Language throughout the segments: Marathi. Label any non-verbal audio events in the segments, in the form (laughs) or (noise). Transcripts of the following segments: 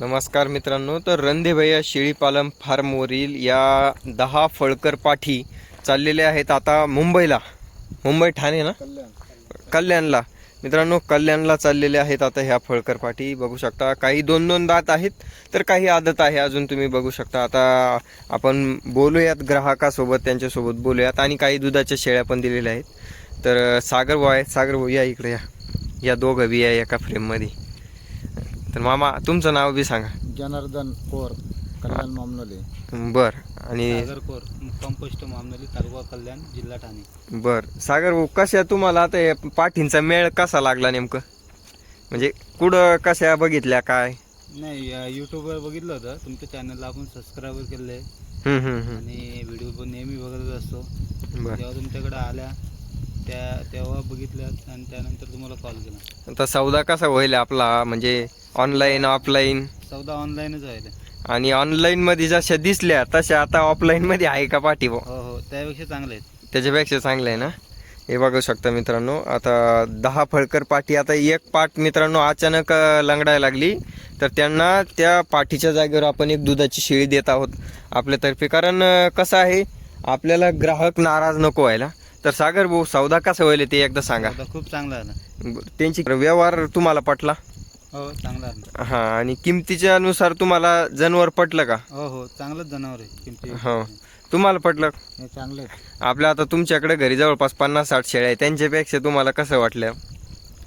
नमस्कार मित्रांनो तर रणदेभैया शेळीपालन फार्मवरील या दहा फळकर पाठी चाललेल्या आहेत आता मुंबईला. मुंबई ठाणे ना? कल्याणला. मित्रांनो कल्याणला चाललेले आहेत आता ह्या फळकर पाठी. बघू शकता काही दोन दोन दात आहेत तर काही आदत आहे अजून तुम्ही बघू शकता. आता आपण बोलूयात ग्राहकासोबत त्यांच्यासोबत बोलूयात. आणि काही दुधाच्या शेळ्या पण दिलेल्या आहेत. तर सागर भाऊ आहे सागर भाऊ या इकडे या. या दोघं बी आहे एका फ्रेममध्ये तर मामा तुमचं नाव बी सांगा. जनार्दन कोर कल्याण मामनोली. बर आणि सागर कोर मुक्काम पोस्ट मामनली तालुका कल्याण जिल्हा ठाणे. बर सागर भाऊ कशा तुम्हाला आता हे पाठींचा मेळ कसा लागला नेमकं? म्हणजे कुठं कशा बघितल्या काय? नाही या यूट्यूबवर बघितलं होतं. तुमच्या चॅनलला आपण सबस्क्राईबर केलं. आहे हम्म, हम्म, हम्म. आणि व्हिडिओ पण नेहमी बघत असतो. बर. जेव्हा तुमच्याकडे आल्या त्या तेव्हा बघितल्या आणि त्यानंतर तुम्हाला कॉल केला. आता सौदा कसा होईल आपला? म्हणजे ऑनलाईन ऑफलाईन चौदा ऑनलाईनच व्हायला आणि ऑनलाईन मध्ये जशा दिसल्या तशा आता ऑफलाईन मध्ये आहे का पाठी हो हो. त्यापेक्षा चांगले आहेत. त्याच्यापेक्षा चांगलं आहे ना? हे बघू शकता मित्रांनो आता दहा फळकर पाठी आता एक पाठ मित्रांनो अचानक अं, लंगडायला लागली. तर त्यांना त्या पाठीच्या जागेवर आपण एक दुधाची शेळी देत आहोत आपल्यातर्फे. कारण अं, कसं आहे आपल्याला ग्राहक नाराज नको व्हायला. तर सागर भाऊ सौदा कसा होईल ते एकदा सांगा. खूप चांगला आला बरं, त्यांची व्यवहार तुम्हाला पटला? हो चांगला आला हा आणि किमतीच्या नुसार तुम्हाला जनावर पटलं का? हो हो चांगलंच जनावर आहे किमती. हो. तुम्हाला पटलं? हे चांगले आहेत आपल्या आता तुमच्याकडे घरी जवळपास पन्नास साठ शेळ्या आहेत त्यांच्यापेक्षा तुम्हाला कसं वाटलं?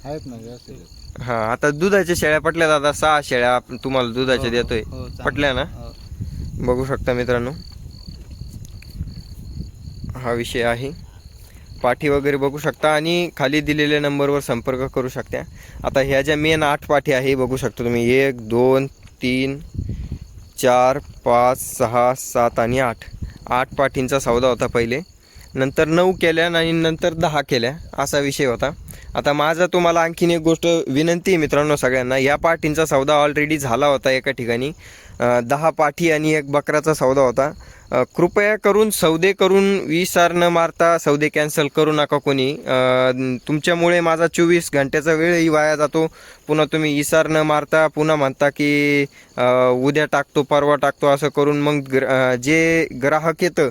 आहेत ना व्यवस्थित आहेत. हा आता दुधाच्या शेळ्या पटल्या दादा सहा शेळ्या आपण तुम्हाला दुधाच्या देतोय. हो, चांगलं. पटल्या ना? हो. बघू शकता मित्रांनो. हा विषय आहे. पाठी वगैरे बघू शकता आणि खाली दिलेल्या नंबरवर संपर्क करू शकता. आता ह्या ज्या मेन आठ पाठी आहे बघू शकता तुम्ही. एक दोन तीन चार पाच सहा सात आणि आठ. आठ पाठींचा सौदा होता पहिले. नंतर नऊ केल्या आणि नंतर दहा केल्या. असा विषय होता. आता माझा तुम्हाला आणखीन एक गोष्ट विनंती आहे मित्रांनो सगळ्यांना. या पाठींचा सौदा ऑलरेडी झाला होता एका ठिकाणी. दहा पाठी आणि एक बकराचा सौदा होता. कृपया करून सौदे करून विसार न मारता सौदे कॅन्सल करू नका कोणी. तुमच्यामुळे माझा चोवीस घंट्याचा वेळही वाया जातो. पुन्हा तुम्ही इसार न मारता पुन्हा म्हणता की उद्या टाकतो परवा टाकतो असं करून मग ग्र जे ग्राहक येतं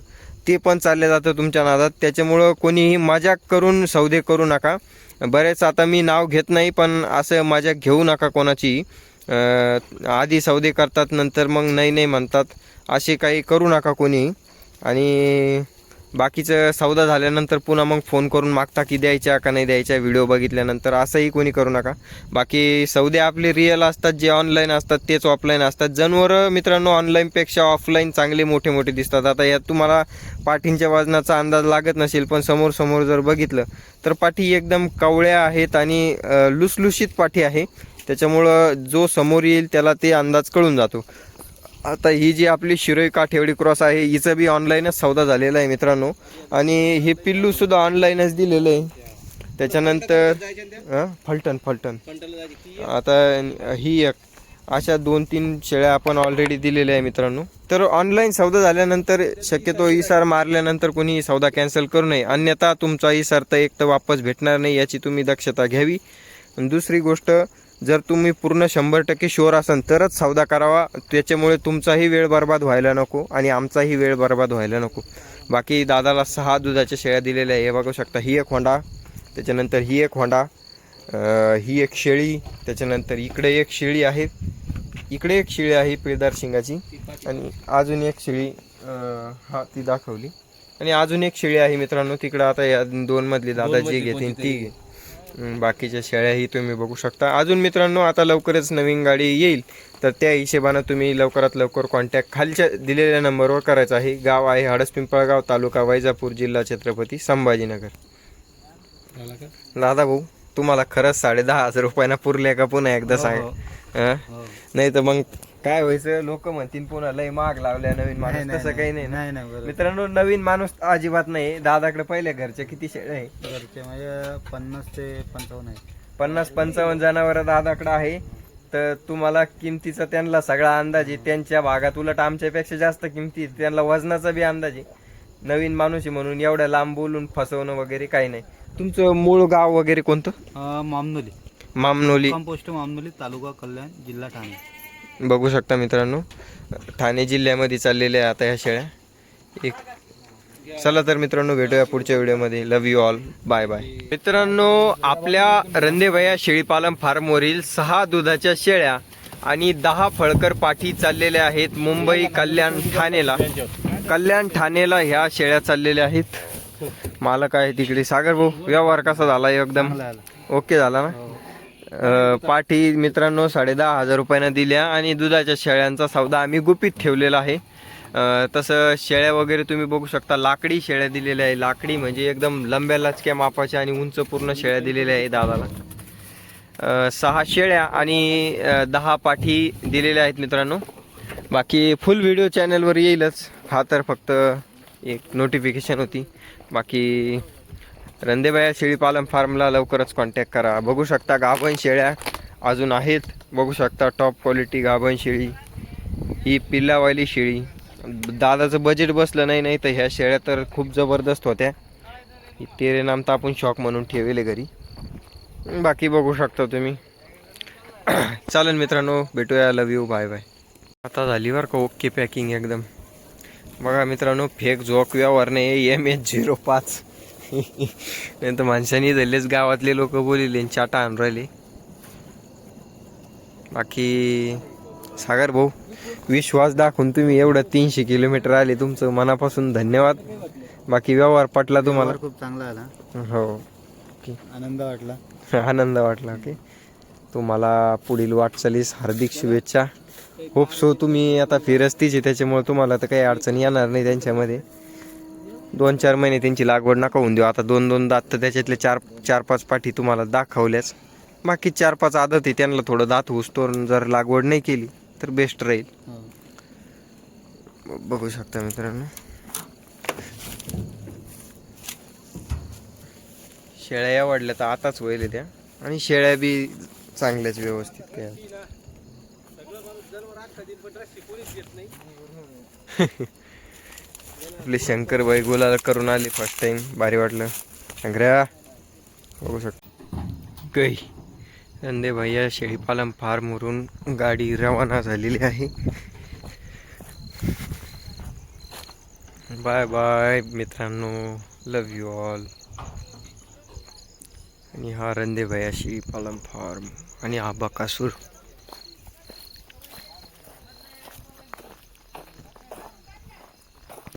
ते पण चालले जातं तुमच्या नादात. त्याच्यामुळं कोणीही मजाक करून सौदे करू नका. बरेच आता मी नाव घेत नाही पण असं माझ्या घेऊ नका कोणाची. आधी सौदे करतात नंतर मग नाही नाही म्हणतात. असे काही करू नका कोणी. आणि बाकीचं सौदा झाल्यानंतर पुन्हा मग फोन करून मागता की द्यायच्या का नाही द्यायच्या व्हिडिओ बघितल्यानंतर असंही कोणी करू नका. बाकी सौदे आपले रिअल असतात जे ऑनलाईन असतात तेच ऑफलाईन असतात. जनावरं मित्रांनो ऑनलाईनपेक्षा ऑफलाईन चांगले मोठे मोठे दिसतात. आता यात तुम्हाला पाठींच्या वजनाचा अंदाज लागत नसेल पण समोर समोर जर बघितलं तर पाठी एकदम कवळ्या आहेत आणि लुसलुशीत पाठी आहे. त्याच्यामुळं जो समोर येईल त्याला ते अंदाज कळून जातो. आता ही जी आपली शिरोई काठेवडी क्रॉस आहे हिचं बी ऑनलाईनच सौदा झालेला आहे मित्रांनो. आणि हे पिल्लू सुद्धा ऑनलाईनच दिलेलं आहे. त्याच्यानंतर फलटण फलटण. आता ही एक अशा दोन तीन शेळ्या आपण ऑलरेडी दिलेल्या आहे मित्रांनो. तर ऑनलाईन सौदा झाल्यानंतर शक्यतो इसार मारल्यानंतर कोणी सौदा कॅन्सल करू नये. अन्यथा तुमचा इसार तर एक तर वापस भेटणार नाही याची तुम्ही दक्षता घ्यावी. दुसरी गोष्ट जर तुम्ही पूर्ण शंभर टक्के शुअर असाल तरच सौदा करावा. त्याच्यामुळे तुमचाही वेळ बर्बाद व्हायला नको आणि आमचाही वेळ बर्बाद व्हायला नको. बाकी दादाला सहा दुधाच्या शेळ्या दिलेल्या आहे. हे बघू शकता ही एक होंडा त्याच्यानंतर ही एक होंडा ही एक शेळी त्याच्यानंतर इकडे एक शेळी आहे. इकडे एक शेळी आहे पिळदार शिंगाची आणि अजून एक शेळी हा ती दाखवली. आणि अजून एक शेळी आहे मित्रांनो तिकडं आता या दोन मधली दादा जी घेतील ती घे बाकीच्या शेळ्याही तुम्ही बघू शकता अजून मित्रांनो आता लवकरच नवीन गाडी येईल तर त्या हिशेबानं तुम्ही लवकरात लवकर कॉन्टॅक्ट खालच्या दिलेल्या नंबरवर करायचा आहे गाव आहे हडसपिंपळगाव तालुका वैजापूर जिल्हा छत्रपती संभाजीनगर दादा भाऊ तुम्हाला खरंच साडे दहा हजार रुपयांना पुरले का पुन्हा एकदा सांग हो. हं? हो. नाही तर मग काय व्हायचं? लोक म्हणतील पुन्हा लय महाग लावल्या नवीन माणूस. तसं काही नाही ना. नाही नाही बरोबर. मित्रांनो नवीन माणूस अजिबात नाही. दादाकडे पहिले घरचे किती शेळे आहे? घरचे म्हणजे पन्नास ते पंचावन्न आहे. पन्नास पंचावन्न जनावर दादाकडे आहे. तर तुम्हाला किमतीचा त्यांना सगळा अंदाज आहे. त्यांच्या भागात उलट आमच्यापेक्षा जास्त किमती. त्यांना वजनाचा बी अंदाज आहे. नवीन माणूस आहे म्हणून एवढ्या लांब बोलून फसवणं वगैरे काही नाही. तुमचं मूळ गाव वगैरे कोणतं? अं, मामनोली. मामनोली. मुक्काम पोस्ट मामनोली तालुका कल्याण जिल्हा ठाणे. बघू शकता मित्रांनो. ठाणे जिल्ह्यामध्ये चाललेल्या आहे आता ह्या शेळ्या. एक चला तर मित्रांनो भेटूया पुढच्या व्हिडिओमध्ये. Love you all bye bye मित्रांनो आपल्या रंदेभया शेळीपालन फार्मवरील सहा दुधाच्या शेळ्या आणि दहा फळकर पाठी चाललेल्या आहेत मुंबई कल्याण ठाणेला. कल्याण ठाणेला ह्या शेळ्या चाललेल्या आहेत. मालक आहे तिकडे. सागर भाऊ व्यवहार कसा झाला एकदम? ओके झाला. ना? पाठी मित्रांनो साडे दहा हजार रुपयानं दिल्या आणि दुधाच्या शेळ्यांचा सौदा आम्ही गुपित ठेवलेला आहे. तसं शेळ्या वगैरे तुम्ही बघू शकता. लाकडी शेळ्या दिलेल्या आहे. लाकडी म्हणजे एकदम लंब्या लाचक्या मापाच्या आणि उंच पूर्ण शेळ्या दिलेल्या आहे दादाला. अं, सहा शेळ्या आणि दहा पाठी दिलेल्या आहेत मित्रांनो. बाकी फुल व्हिडिओ चॅनलवर येईलच. हा तर फक्त एक नोटिफिकेशन होती. बाकी रंदेबाया शेळीपालन फार्मला लवकरच कॉन्टॅक्ट करा. बघू शकता गाभण शेळ्या अजून आहेत. बघू शकता टॉप क्वालिटी गाभण शेळी. ही पिल्लावाली शेळी. दादाचं बजेट बसलं नाही नाही तर ह्या शेळ्या तर खूप जबरदस्त होत्या. तेरे नाम तर आपण शॉक म्हणून ठेवले घरी. बाकी बघू शकता तुम्ही. (clears throat) चालेल मित्रांनो भेटूया. लव यू बाय बाय आता झाली बरं का ओके पॅकिंग एकदम. बघा मित्रांनो फेक झोक व्यवहार नाही. एम एच झिरो पाच नाही तर माणसांनी झालेच गावातले लोक बोलिले चाटा आणून राहिले. बाकी सागर भाऊ विश्वास दाखवून तुम्ही एवढं तीनशे किलोमीटर आले तुमचं मनापासून धन्यवाद. बाकी व्यवहार पटला तुम्हाला? खूप चांगला आला हो. आनंद वाटला. (laughs) आनंद वाटला की तुम्हाला पुढील वाटचालीस हार्दिक शुभेच्छा. होप सो तुम्ही आता फिरस्तीच आहे त्याच्यामुळे तुम्हाला तर काही अडचण येणार नाही त्यांच्यामध्ये. दोन चार महिने त्यांची लागवड नका होऊन देऊ. आता दोन दोन दात तर त्याच्यातले चार चार पाच पाठी तुम्हाला दाखवल्याच. बाकी चार पाच आदत आहे त्यांना थोडं दात हुसतोर जर लागवड नाही केली तर बेस्ट राहील. हो. बघू शकता मित्रांनो. शेळ्या या वाढल्या तर आताच होईल त्या. आणि शेळ्या बी चांगल्याच व्यवस्थित काय (laughs) आपले शंकरबाई गोलाला करून आले फर्स्ट टाइम भारी वाटलं. शंकर्या बघू शकतो. गई. धंदे भैया शेळीपालन फार्मवरून गाडी रवाना झालेली आहे. बाय बाय मित्रांनो. लव यू ऑल आणि हा रंदे भैया शेळीपालन फार्म आणि हा बकासूर.